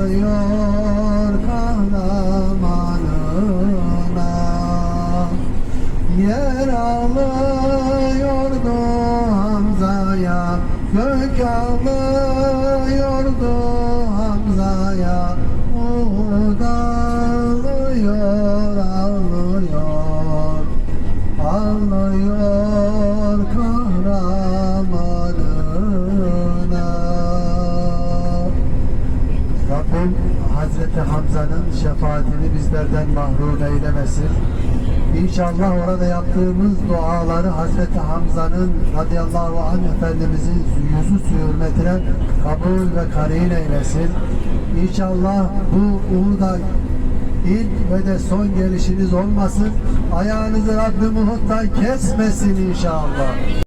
Ağlıyor kahramanına. Yer ağlıyordu Hamza'ya Gök ağlıyordu Hamza'ya Umut ağlıyor Ağlıyor Ağlıyor. Rabbim Hazreti Hamza'nın şefaatini bizlerden mahrum eylemesin. İnşallah orada yaptığımız duaları Hazreti Hamza'nın radıyallahu anh Efendimizin yüzü su hürmetine kabul ve karin eylesin. İnşallah bu Uhud'a ilk ve de son gelişiniz olmasın. Ayağınızı Rabbim Uhud'dan kesmesin inşallah.